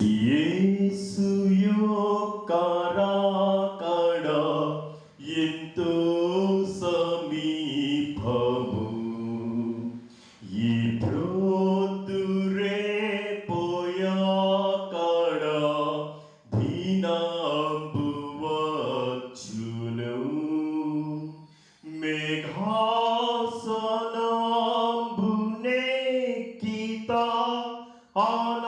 예수여 까라 까라. 옛도 서미퍼무 이프로뚜레 보야 까라. 디남부와 주노 메가사남부네 기타 아나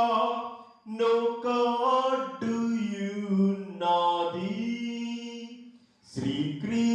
God, no God do you know thee. Sri Krishna.